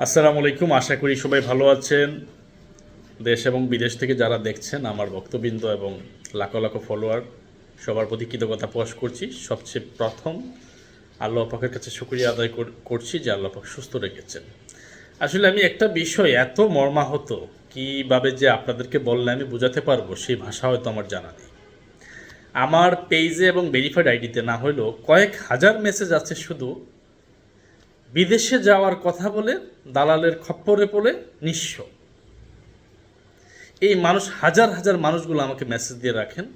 আসসালামু আলাইকুম। আশা করি সবাই ভালো আছেন। দেশ এবং বিদেশ থেকে যারা দেখছেন আমার ভক্তবৃন্দ এবং লাখো লাখো ফলোয়ার, সবার প্রতি কৃতজ্ঞতা প্রকাশ করছি। সবচেয়ে প্রথম আল্লাহ পাকের কাছে শুক্রিয়া আদায় করছি যে আল্লাহ পাক সুস্থ রেখেছেন। আসলে আমি একটা বিষয় এত মর্মাহত, কীভাবে যে আপনাদেরকে বললে আমি বোঝাতে পারব, সেই ভাষা হয়তো আমার জানা নেই। আমার পেজে এবং ভেরিফাইড আইডিতে না হলেও কয়েক হাজার মেসেজ আছে শুধু বিদেশে যাওয়ার কথা বলে দালালের খপ্পরে পড়ে নিঃস্ব। এই মানুষ হাজার হাজার মানুষগুলো আমাকে মেসেজ দিয়ে রাখেন,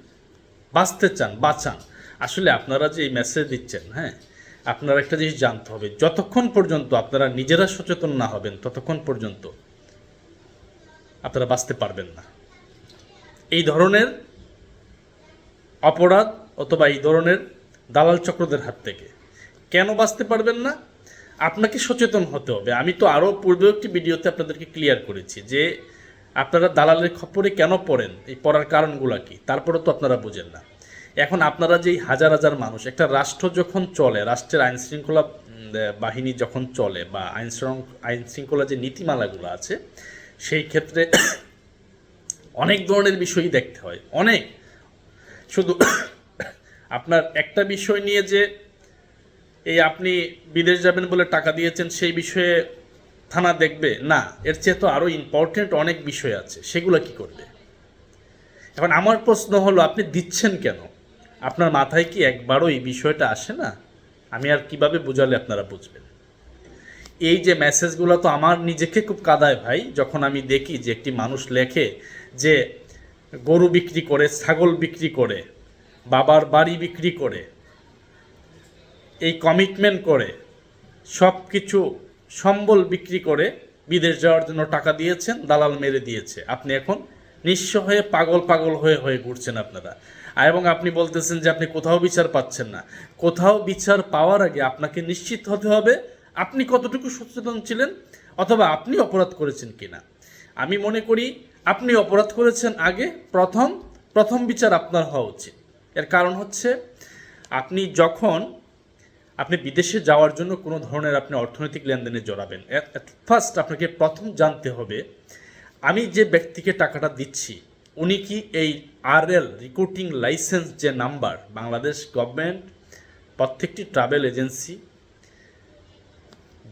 বাঁচতে চান, বাঁচান। আসলে আপনারা যে এই মেসেজ দিচ্ছেন হ্যাঁ আপনারা একটা জিনিস জানতে হবে। যতক্ষণ পর্যন্ত আপনারা নিজেরা সচেতন না হবেন, ততক্ষণ পর্যন্ত আপনারা বাঁচতে পারবেন না। এই ধরনের অপরাধ অথবা এই ধরনের দালাল চক্রদের হাত থেকে কেন বাঁচতে পারবেন না? আপনাকে সচেতন হতে হবে। আমি তো আরও পূর্বেও একটি ভিডিওতে আপনাদেরকে ক্লিয়ার করেছি যে আপনারা দালালের খপরে কেন পড়েন? এই পড়ার কারণগুলো কি? তারপরে তো আপনারা বোঝেন না। এখন আপনারা যেই হাজার হাজার মানুষ, একটা রাষ্ট্র যখন চলে, রাষ্ট্রের আইন শৃঙ্খলা বাহিনী যখন চলে বা আইন আইন শৃঙ্খলা যে নীতিমালাগুলো আছে, সেই ক্ষেত্রে অনেক ধরনের বিষয়ই দেখতে হয়। অনেক। শুধু আপনার একটা বিষয় নিয়ে যে এই আপনি বিদেশ যাবেন বলে টাকা দিয়েছেন, সেই বিষয়ে থানা দেখবে। না, এর চেয়ে তো আরও ইম্পর্টেন্ট অনেক বিষয় আছে। সেগুলো কি করবে? এখন আমার প্রশ্ন হলো, আপনি দিচ্ছেন কেন? আপনার মাথায় কি একবারও এই বিষয়টা আসে না? আমি আর কীভাবে বোঝালে আপনারা বুঝবেন? এই যে মেসেজগুলো তো আমার নিজেকে খুব কাদায় ভাই, যখন আমি দেখি যে একটি মানুষ লেখে যে গরু বিক্রি করে, ছাগল বিক্রি করে, বাবার বাড়ি বিক্রি করে এই কমিটমেন্ট করে সব কিছু সম্বল বিক্রি করে বিদেশ যাওয়ার জন্য টাকা দিয়েছেন, দালাল মেরে দিয়েছে। আপনি এখন নিঃস্ব হয়ে পাগল পাগল হয়ে হয়ে ঘুরছেন আপনারা। এবং আপনি বলতেছেন যে আপনি কোথাও বিচার পাচ্ছেন না। কোথাও বিচার পাওয়ার আগে আপনাকে নিশ্চিত হতে হবে আপনি কতটুকু সচেতন ছিলেন অথবা আপনি অপরাধ করেছেন কিনা। আমি মনে করি আপনি অপরাধ করেছেন আগে প্রথম প্রথম বিচার আপনার হওয়া উচিত। এর কারণ হচ্ছে আপনি যখন আপনি বিদেশে যাওয়ার জন্য কোনো ধরনের আপনি অর্থনৈতিক লেনদেনে জড়াবেন। ফার্স্ট আপনাকে প্রথম জানতে হবে, আমি যে ব্যক্তিকে টাকাটা দিচ্ছি, উনি কি এই আরএল রিক্রুটিং লাইসেন্স যে নাম্বার বাংলাদেশ গভর্নমেন্ট প্রত্যেকটি ট্রাভেল এজেন্সি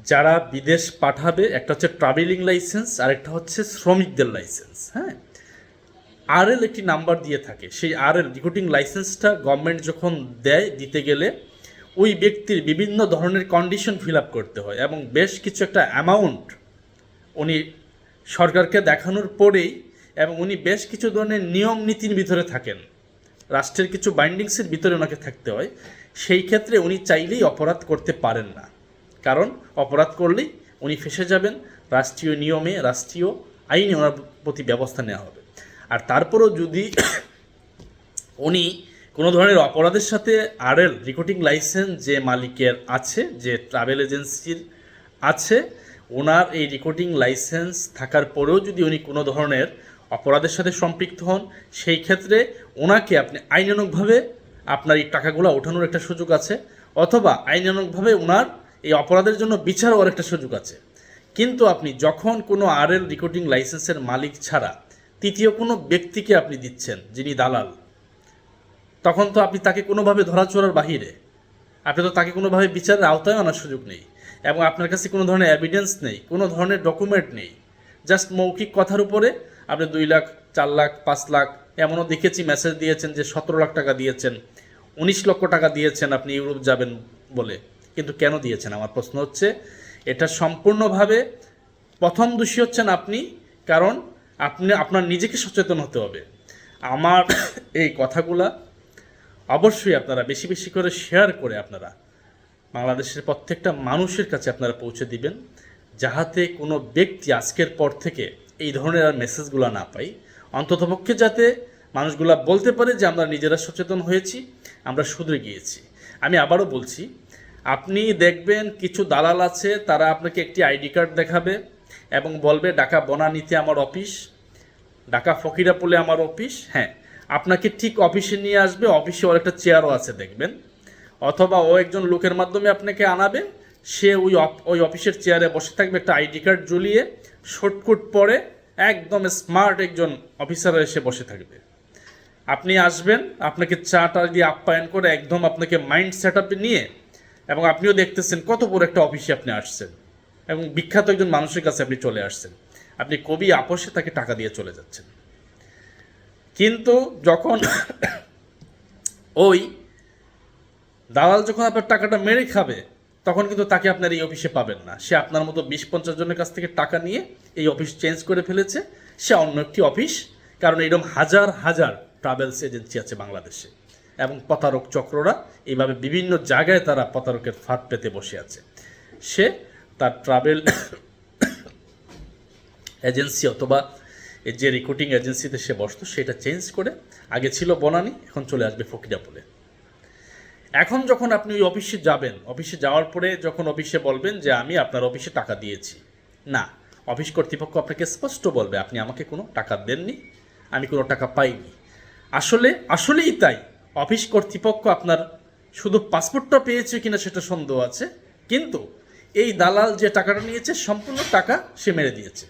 যারা বিদেশ পাঠাবে, একটা হচ্ছে ট্রাভেলিং লাইসেন্স আর একটা হচ্ছে শ্রমিকদের লাইসেন্স হ্যাঁ? আরএল একটি নাম্বার দিয়ে থাকে। সেই আরএল রিক্রুটিং লাইসেন্সটা গভর্নমেন্ট যখন দেয়, দিতে গেলে ওই ব্যক্তির বিভিন্ন ধরনের কন্ডিশন ফিল আপ করতে হয় এবং বেশ কিছু একটা অ্যামাউন্ট উনি সরকারকে দেখানোর পরেই এবং উনি বেশ কিছু ধরনের নিয়ম নীতির ভিতরে থাকেন। রাষ্ট্রের কিছু বাইন্ডিংসের ভিতরে ওনাকে থাকতে হয়। সেই ক্ষেত্রে উনি চাইলেই অপরাধ করতে পারেন না। কারণ অপরাধ করলেই উনি ফেসে যাবেন, রাষ্ট্রীয় নিয়মে, রাষ্ট্রীয় আইনে ওনার প্রতি ব্যবস্থা নেওয়া হবে। আর তারপরেও যদি উনি কোনো ধরনের অপরাধের সাথে আরএল রেকর্ডিং লাইসেন্স যে মালিকের আছে, যে ট্রাভেল এজেন্সির আছে, ওনার এই রেকর্ডিং লাইসেন্স থাকার পরেও যদি উনি কোনো ধরনের অপরাধের সাথে সম্পৃক্ত হন, সেই ক্ষেত্রে ওনাকে আপনি আইনানুগভাবে আপনার এই টাকাগুলো ওঠানোর একটা সুযোগ আছে, অথবা আইনানুগভাবে ওনার এই অপরাধের জন্য বিচার হওয়ার একটা সুযোগ আছে। কিন্তু আপনি যখন কোনো আরএল রেকর্ডিং লাইসেন্সের মালিক ছাড়া তৃতীয় কোনো ব্যক্তিকে আপনি দিচ্ছেন, যিনি দালাল তখন তো আপনি তাকে কোনোভাবে ধরাছোড়ার বাহিরে। আপনি তো তাকে কোনোভাবে বিচারের আওতায় আনার সুযোগ নেই। এবং আপনার কাছে কোনো ধরনের এভিডেন্স নেই, কোনো ধরনের ডকুমেন্ট নেই। জাস্ট মৌখিক কথার উপরে আপনি দুই লাখ, চার লাখ, পাঁচ লাখ এমনও দেখেছি মেসেজ দিয়েছেন যে সতেরো লাখ টাকা দিয়েছেন, উনিশ লক্ষ টাকা দিয়েছেন আপনি ইউরোপ যাবেন বলে। কিন্তু কেন দিয়েছেন? আমার প্রশ্ন হচ্ছে, এটা সম্পূর্ণভাবে প্রথম দোষী হচ্ছেন আপনি, কারণ আপনি, আপনার নিজেকে সচেতন হতে হবে। আমার এই কথাগুলা অবশ্যই আপনারা বেশি বেশি করে শেয়ার করে আপনারা বাংলাদেশের প্রত্যেকটা মানুষের কাছে আপনারা পৌঁছে দিবেন, যাহাতে কোনো ব্যক্তি আজকের পর থেকে এই ধরনের আর মেসেজগুলো না পাই অন্ততপক্ষে যাতে মানুষগুলা বলতে পারে যে আমরা নিজেরা সচেতন হয়েছি, আমরা শুধরে গিয়েছি। আমি আবারও বলছি, আপনি দেখবেন কিছু দালাল আছে, তারা আপনাকে একটি আইডি কার্ড দেখাবে এবং বলবে, ঢাকা বনানীতে আমার অফিস, ঢাকা ফকিরাপুলে আমার অফিস। হ্যাঁ আপনাকে ঠিক অফিসে নিয়ে আসবে, অফিসে ওর একটা চেয়ারও আছে, দেখবেন। অথবা ও একজন লোকের মাধ্যমে আপনাকে আনাবে, সে ওই ওই অফিসের চেয়ারে বসে থাকবে, একটা আইডি কার্ড ঝুলিয়ে শর্টকুট পরে একদম স্মার্ট একজন অফিসার এসে বসে থাকবে। আপনি আসবেন, আপনাকে চাটা দিয়ে আপ্যায়ন করে একদম আপনাকে মাইন্ড সেট আপে নিয়ে এবং আপনিও দেখতেছেন কত বড় একটা অফিসে আপনি আসছেন এবং বিখ্যাত একজন মানুষের কাছে আপনি চলে আসছেন। আপনি কবি আপোষে তাকে টাকা দিয়ে চলে যাচ্ছেন। কিন্তু যখন ওই দালাল যখন আপনার টাকাটা মেরে খাবে, তখন কিন্তু তাকে আপনার এই অফিসে পাবেন না। সে আপনার মতো বিশ পঞ্চাশ জনের কাছ থেকে টাকা নিয়ে এই অফিস চেঞ্জ করে ফেলেছে। সে অন্য একটি অফিস, কারণ এরকম হাজার হাজার ট্রাভেলস এজেন্সি আছে বাংলাদেশে। এবং প্রতারক চক্ররা এইভাবে বিভিন্ন জায়গায় তারা প্রতারকের ফাঁদ পেতে বসে আছে। সে তার ট্রাভেল এজেন্সি অথবা এই যে রিক্রুটিং এজেন্সিতে সে বসতো, সেটা চেঞ্জ করে আগে ছিল বনানি, এখন চলে আসবে ফকিরাপুলে এখন যখন আপনি ওই অফিসে যাবেন অফিসে যাওয়ার পরে যখন অফিসে বলবেন যে, আমি আপনার অফিসে টাকা দিয়েছি। না অফিস কর্তৃপক্ষ আপনাকে স্পষ্ট বলবে, আপনি আমাকে কোনো টাকা দেননি, আমি কোনো টাকা পাইনি। আসলে, আসলেই তাই। অফিস কর্তৃপক্ষ আপনার শুধু পাসপোর্টটা পেয়েছে কিনা সেটা সন্দেহ আছে, কিন্তু এই দালাল যে টাকাটা নিয়েছে, সম্পূর্ণ টাকা সে মেরে দিয়েছে।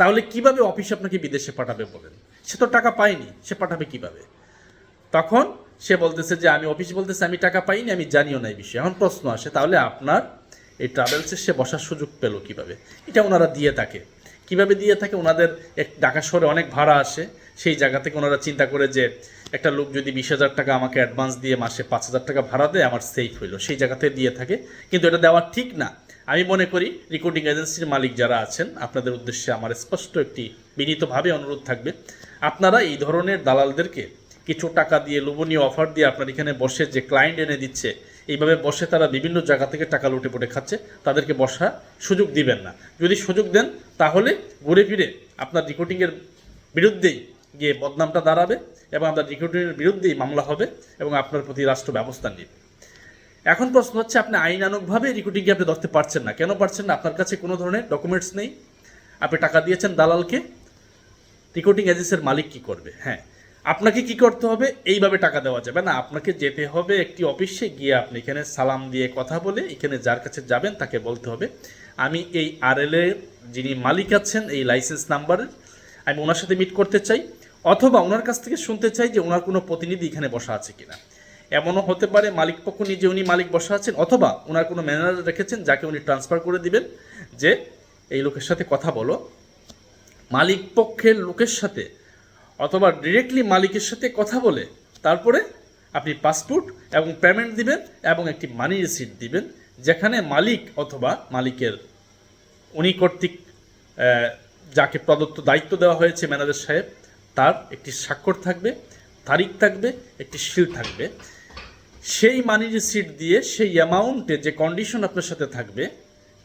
তাহলে কীভাবে অফিস আপনাকে বিদেশে পাঠাবে বলেন? সে তো টাকা পায়নি, সে পাঠাবে কীভাবে? তখন সে বলতেছে যে, আমি অফিস বলতেছে, আমি টাকা পাইনি, আমি জানিও না এই বিষয়ে। এখন প্রশ্ন আসে, তাহলে আপনার এই ট্রাভেলসে সে বসার সুযোগ পেল কীভাবে? এটা ওনারা দিয়ে থাকে। কীভাবে দিয়ে থাকে? ওনাদের এক ঢাকা শহরে অনেক ভাড়া আসে। সেই জায়গা থেকে ওনারা চিন্তা করে যে, একটা লোক যদি বিশ হাজার টাকা আমাকে অ্যাডভান্স দিয়ে মাসে পাঁচ হাজার টাকা ভাড়া দেয়, আমার সেফ হইল। সেই জায়গাতে দিয়ে থাকে। কিন্তু এটা দেওয়া ঠিক না। আমি মনে করি রেকর্ডিং এজেন্সির মালিক যারা আছেন, আপনাদের উদ্দেশ্যে আমার স্পষ্ট একটি বিনীতভাবে অনুরোধ থাকবে। আপনারা এই ধরনের দালালদেরকে কিছু টাকা দিয়ে, লোভনীয় অফার দিয়ে আপনার এখানে বসে যে ক্লায়েন্ট এনে দিচ্ছে, এইভাবে বসে তারা বিভিন্ন জায়গা থেকে টাকা লুটে পুটে খাচ্ছে, তাদেরকে বসা সুযোগ দিবেন না। যদি সুযোগ দেন, তাহলে ঘুরে ফিরে আপনার রেকর্ডিংয়ের বিরুদ্ধেই গিয়ে বদনামটা দাঁড়াবে এবং আপনার রেকর্ডিংয়ের বিরুদ্ধেই মামলা হবে এবং আপনার প্রতি রাষ্ট্র ব্যবস্থা নেবে। এখন প্রশ্ন হচ্ছে, আপনি আইনানুগভাবে রিক্রুটিংকে আপনি ধরতে পারছেন না। কেন পারছেন না? আপনার কাছে কোনো ধরনের ডকুমেন্টস নেই। আপনি টাকা দিয়েছেন দালালকে। রিক্রুটিং এজেন্সির মালিক কি করবে? হ্যাঁ। আপনাকে কি করতে হবে? এইভাবে টাকা দেওয়া যাবে না। আপনাকে যেতে হবে একটি অফিসে, গিয়ে আপনি এখানে সালাম দিয়ে কথা বলে এখানে যার কাছে যাবেন তাকে বলতে হবে, আমি এই আরএল এর যিনি মালিক আছেন, এই লাইসেন্স নাম্বারের আমি ওনার সাথে মিট করতে চাই। অথবা ওনার কাছ থেকে শুনতে চাই যে ওনার কোনো প্রতিনিধি এখানে বসা আছে কিনা। এমনও হতে পারে মালিক পক্ষ নিজে উনি মালিক বসা আছেন অথবা ওনার কোনো ম্যানেজার রেখেছেন যাকে উনি ট্রান্সফার করে দিবেন, যে এই লোকের সাথে কথা বলো। মালিক পক্ষের লোকের সাথে অথবা ডিরেক্টলি মালিকের সাথে কথা বলে, তারপরে আপনি পাসপোর্ট এবং পেমেন্ট দিবেন এবং একটি মানি রিসিট দিবেন, যেখানে মালিক অথবা মালিকের উনি কর্তৃক যাকে প্রদত্ত দায়িত্ব দেওয়া হয়েছে ম্যানেজার সাহেব, তার একটি স্বাক্ষর থাকবে, তারিখ থাকবে, একটি শিল থাকবে। সেই মানি রিসিট দিয়ে সেই অ্যামাউন্টে যে কন্ডিশন আপনার সাথে থাকবে,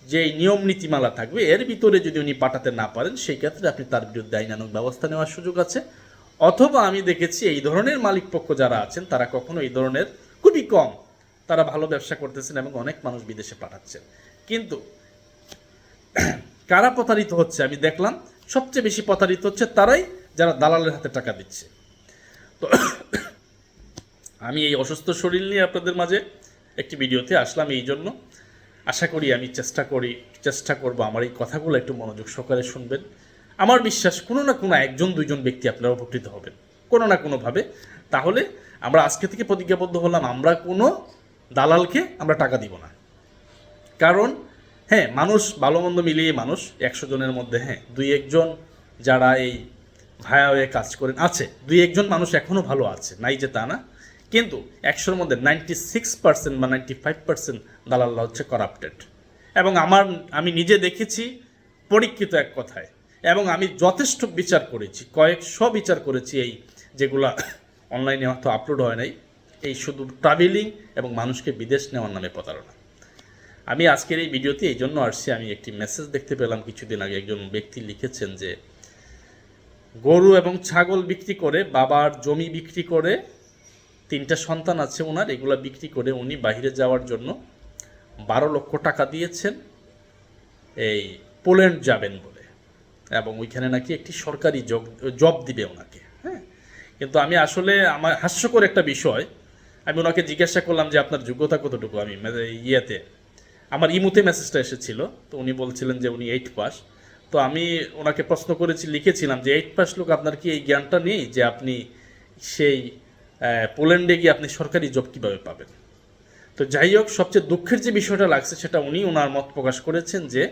যে নিয়ম নীতিমালা থাকবে, এর ভিতরে যদি উনি পাঠাতে না পারেন, সেই ক্ষেত্রে আপনি তার বিরুদ্ধে আইনানুগ ব্যবস্থা নেওয়ার সুযোগ আছে। অথবা আমি দেখেছি এই ধরনের মালিক পক্ষ যারা আছেন, তারা কখনো এই ধরনের খুবই কম, তারা ভালো ব্যবসা করতেছেন এবং অনেক মানুষ বিদেশে পাঠাচ্ছেন। কিন্তু কারা প্রতারিত হচ্ছে আমি দেখলাম, সবচেয়ে বেশি প্রতারিত হচ্ছে তারাই যারা দালালের হাতে টাকা দিচ্ছে। তো আমি এই অসুস্থ শরীর নিয়ে আপনাদের মাঝে একটি ভিডিওতে আসলাম এই জন্য। আশা করি আমি চেষ্টা করি, চেষ্টা করব আমার এই কথাগুলো একটু মনোযোগ সহকারে শুনবেন। আমার বিশ্বাস, কোনো না কোনো একজন, দুইজন ব্যক্তি আপনারা উপকৃত হবেন, কোনো না কোনোভাবে। তাহলে আমরা আজকে থেকে প্রতিজ্ঞাবদ্ধ হলাম, আমরা কোনো দালালকে আমরা টাকা দিব না। কারণ হ্যাঁ মানুষ ভালো মন্দ মিলিয়ে মানুষ, একশো জনের মধ্যে হ্যাঁ দুই একজন যারা এই ভায়া হয়ে কাজ করেন, আছে। দুই একজন মানুষ এখনও ভালো আছে, নাই যে তা না। কিন্তু একশোর মধ্যে নাইনটি সিক্স পার্সেন্ট বা নাইনটি ফাইভ পার্সেন্ট দালাল্লা হচ্ছে করাপ্টেড এবং আমার, আমি নিজে দেখেছি পরীক্ষিত এক কথায়। এবং আমি যথেষ্ট বিচার করেছি, কয়েকশো বিচার করেছি এই যেগুলা অনলাইনে হয়তো আপলোড হয় নাই। এই শুধু ট্রাভেলিং এবং মানুষকে বিদেশ নেওয়ার নামে প্রতারণা। আমি আজকের এই ভিডিওতে এই জন্য আসছি, আমি একটি মেসেজ দেখতে পেলাম কিছুদিন আগে, একজন ব্যক্তি লিখেছেন যে, গরু এবং ছাগল বিক্রি করে, বাবার জমি বিক্রি করে তিনটা সন্তান আছে ওনার, এগুলা বিক্রি করে উনি বাইরে যাওয়ার জন্য বারো লক্ষ টাকা দিয়েছেন। এই পোল্যান্ড যাবেন বলে। এবং ওইখানে নাকি একটি সরকারি জব দিবে ওনাকে হ্যাঁ? কিন্তু আমি আসলে আমার হাস্যকর একটা বিষয়, আমি ওনাকে জিজ্ঞাসা করলাম যে আপনার যোগ্যতা কতটুকু? আমি মানে ইয়েতে, আমার ইমুতে মেসেজটা এসেছিল, তো উনি বলছিলেন যে উনি এইট পাস তো আমি ওনাকে প্রশ্ন করেছি, লিখেছিলাম যে এইট পাস লোক, আপনার কি এই জ্ঞানটা নেই যে আপনি সেই পোল্যান্ডে গিয়ে আপনি সরকারি জব কীভাবে পাবেন? তো যাই হোক, সবচেয়ে দুঃখের যে বিষয়টা লাগছে সেটা উনি ওনার মত প্রকাশ করেছেন যে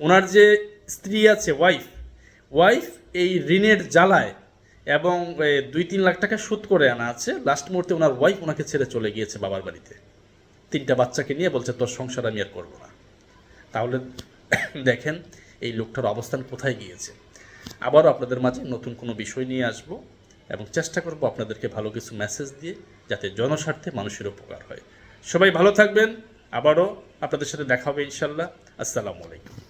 ওনার যে স্ত্রী আছে ওয়াইফ ওয়াইফ এই ঋণের জ্বালায় এবং দুই তিন লাখ টাকা সুদ করে আনা আছে। লাস্ট মুহূর্তে ওনার ওয়াইফ ওনাকে ছেড়ে চলে গিয়েছে বাবার বাড়িতে। তিনটা বাচ্চাকে নিয়ে বলছে, তোর সংসার আমি আর করব না। তাহলে দেখেন এই লোকটার অবস্থান কোথায় গিয়েছে। আবারও আপনাদের মাঝে নতুন কোনো বিষয় নিয়ে আসব। এবং চেষ্টা করব আপনাদেরকে ভালো কিছু মেসেজ দিয়ে যাতে জনস্বার্থে মানুষের উপকার হয়। সবাই ভালো থাকবেন। আবারও আপনাদের সাথে দেখা হবে ইনশাল্লাহ আসসালামু আলাইকুম।